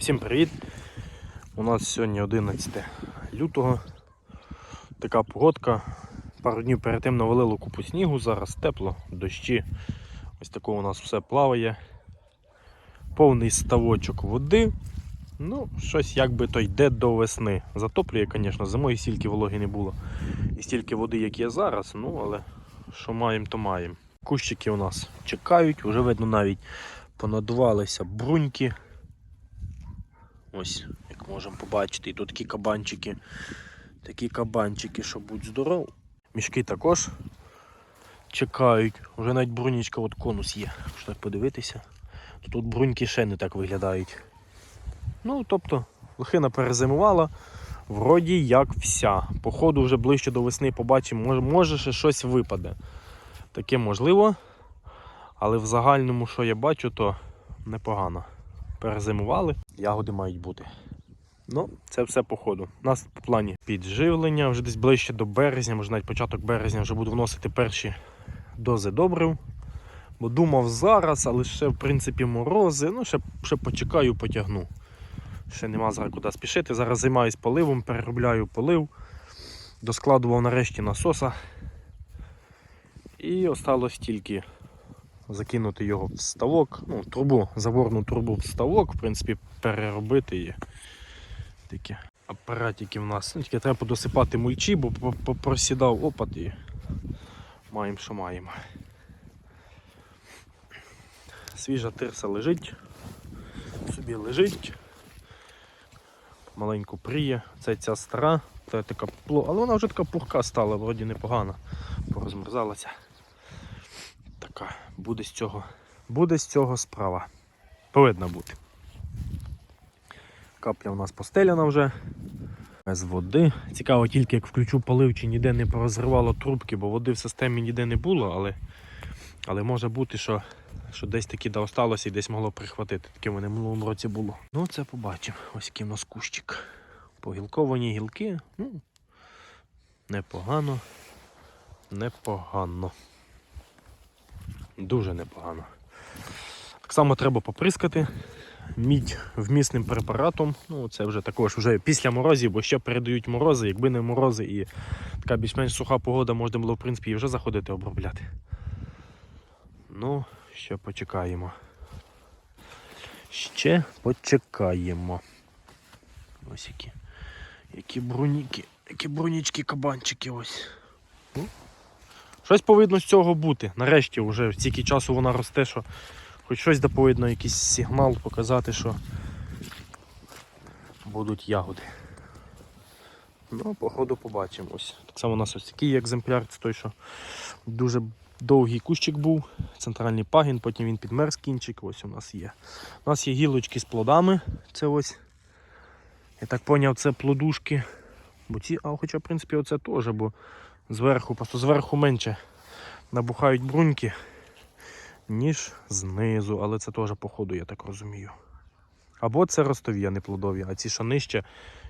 Всім привіт! У нас сьогодні 11 лютого. Така погодка. Пару днів перед тим навалило купу снігу, зараз тепло, дощі. Ось тако у нас все плаває. Повний ставочок води. Ну, щось якби то йде до весни. Затоплює, звісно, зимою стільки вологи не було. І стільки води, як є зараз, ну але що маємо, то маємо. Кущики у нас чекають, вже видно навіть понадувалися бруньки. Ось, як можемо побачити, і тут такі кабанчики. Такі кабанчики, що будь здоров. Мішки також чекають. Вже навіть брунічка, от конус є. Якщо так подивитися, тут бруньки ще не так виглядають. Ну, тобто, лохина перезимувала, вроді як вся. Походу вже ближче до весни побачимо, може ще щось випаде. Таке можливо. Але в загальному, що я бачу, то непогано. Перезимували, ягоди мають бути. Ну, це все по ходу. У нас по плані підживлення, вже десь ближче до березня, може навіть початок березня вже буду вносити перші дози добрив. Бо думав зараз, але ще в принципі морози. Ну, ще, ще почекаю, потягну. Ще нема зараз куди спішити. Зараз займаюсь поливом, переробляю полив. Доскладував нарешті насоса. І осталось тільки закинути його в ставок, ну, трубу, заворну трубу в ставок, в принципі, переробити її. Такі апаратики в нас. Ну, тільки треба подосипати мульчі, бо просідав опад і маємо, що маємо. Свіжа тирса лежить, собі лежить. Маленьку пріє. Це ця стара, це така але вона вже така пухка стала, вроді непогана, порозмерзалася. Така, буде з цього, буде з цього справа. Повинна бути. Капля у нас постеляна вже. Без води. Цікаво тільки, як включу полив, чи ніде не порозривало трубки, бо води в системі ніде не було, але, але може бути, що, що десь таки осталося і десь могло прихватити. Таке в мене в минулому році було. Ну, це побачимо. Ось який у нас кущик. Погілковані гілки. Ну, непогано. Непогано. Дуже непогано. Так само треба поприскати мідь вмісним препаратом. Ну, це вже також вже після морозів, бо ще передають морози. Якби не морози і така більш-менш суха погода, можна було в принципі і вже заходити обробляти. Ну, ще почекаємо. Ще почекаємо. Ось які. Які бруніки, які брунічки кабанчики ось. Щось повинно з цього бути. Нарешті вже стільки часу вона росте, що хоч щось да якийсь сигнал показати, що будуть ягоди. Ну, походу побачимо. Ось. Так само у нас ось такий екземпляр, це той, що дуже довгий кущик був, центральний пагін, потім він підмерз кінчик, ось у нас є. У нас є гілочки з плодами. Це ось. Я так зрозумів, це плодушки. Бо ці, а хоча в принципі оце теж, бо зверху, просто зверху менше набухають бруньки, ніж знизу, але це теж походу, я так розумію. Або це ростові, а не плодові, а ці що нижче,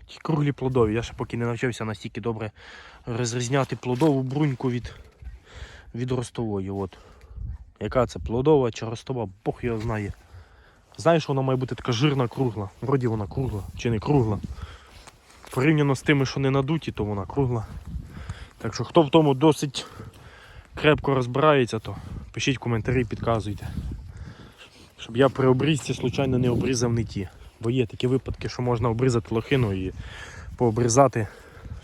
ті круглі плодові. Я ще поки не навчився настільки добре розрізняти плодову бруньку від, від ростової. От. Яка це плодова чи ростова, Бог його знає. Знаєш, вона має бути така жирна кругла. Вроді вона кругла чи не кругла. Порівняно з тими, що не надуті, то вона кругла. Так що хто в тому досить крепко розбирається, то пишіть коментарі, підказуйте. Щоб я при обрізці случайно не обрізав не ті. Бо є такі випадки, що можна обрізати лохину і пообрізати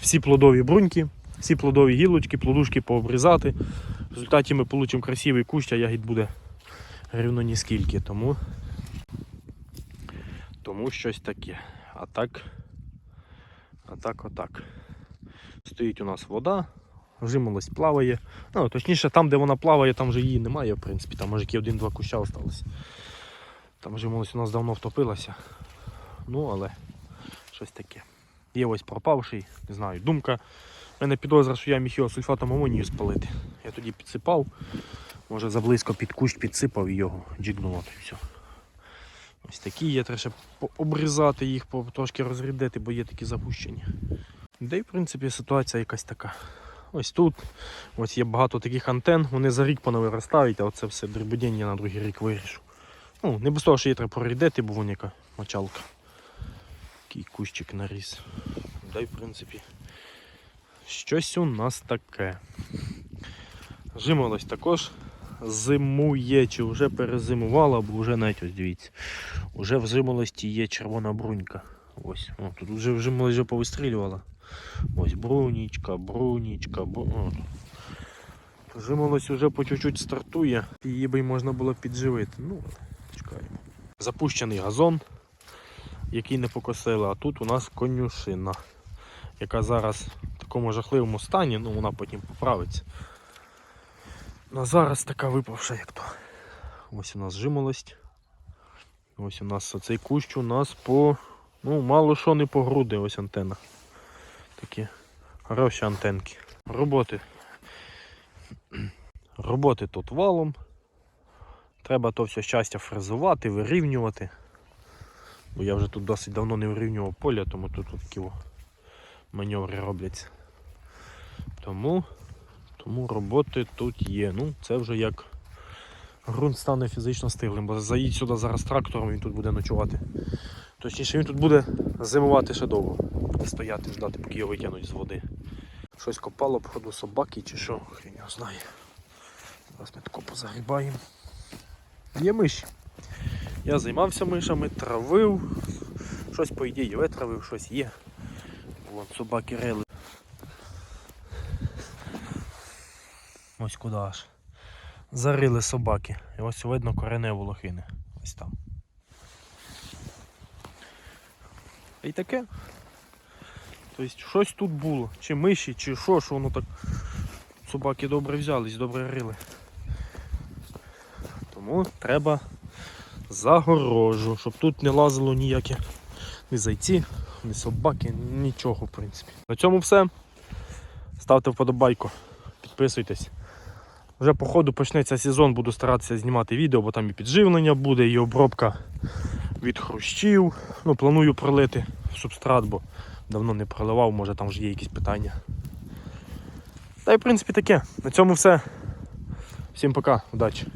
всі плодові бруньки, всі плодові гілочки, плодушки пообрізати. В результаті ми отримаємо красивий кущ, а ягід буде рівно ні скільки. Тому, тому щось таке. А так, а так, отак. Стоїть у нас вода, жимолость плаває. Ну, точніше, там, де вона плаває, там вже її немає, в принципі. Там може які один-два куща залишилися. Там жимолость у нас давно втопилася. Ну, але щось таке. Є ось пропавший, не знаю, думка. У мене підозра, що я міг його сульфатом амонію спалити. Я тоді підсипав, може заблизько під кущ підсипав і його джигнуло все. Ось такі є, треба ще обрізати їх, трошки розрідити, бо є такі запущені. Де, в принципі, ситуація якась така. Ось тут ось є багато таких антен, вони за рік понавиростають, а оце все дрібодіння на другий рік вирішу. Ну, не без того, що її треба прорідити, бо вон яка мочалка. Такий кущик наріс. Да й в принципі. Щось у нас таке. Жимолось також зимує, чи вже перезимувала, бо вже навіть ось дивіться. Уже в жимолості є червона брунька. Ось, о, тут вже в вже повистрілювала. Ось брунічка, брунічка, бру... О. Жимолость вже по чуть-чуть стартує, її би можна було підживити. Ну, чекаємо. Запущений газон, який не покосили, а тут у нас конюшина, яка зараз в такому жахливому стані, ну вона потім поправиться. Ну, а зараз така випавша, як то. Ось у нас жимолость. Ось у нас цей кущ у нас по. Ну, мало що не по груди, ось антенна. Такі хороші антенки. Роботи. Роботи тут валом. Треба то все щастя фрезувати, вирівнювати. Бо я вже тут досить давно не вирівнював поля, тому тут такі маневри робляться. Тому, тому роботи тут є. Ну, це вже як ґрунт стане фізично стиглим, бо заїдь сюди зараз трактором, він тут буде ночувати. Точніше, він тут буде зимувати ще довго. Буде стояти, ждати, поки його витягнуть з води. Щось копало, походу, собаки чи що, хрін його знає. Зараз ми тако позагрібаємо. Є миші. Я займався мишами, травив. Щось, по ідеї, витравив, щось є. Вон собаки рили. Ось куди аж. Зарили собаки. І ось видно корене волохини. Ось там. І таке. Тобто щось тут було. Чи миші, чи що, що воно так. Собаки добре взялись, добре рили. Тому треба загорожу, щоб тут не лазило ніякі ні зайці, ні собаки, нічого в принципі. На цьому все. Ставте вподобайку, підписуйтесь. Вже по ходу почнеться сезон, буду старатися знімати відео, бо там і підживлення буде, і обробка від хрущів. Ну, планую пролити в субстрат, бо давно не проливав, може там вже є якісь питання. Та й в принципі таке. На цьому все. Всім пока, удачі.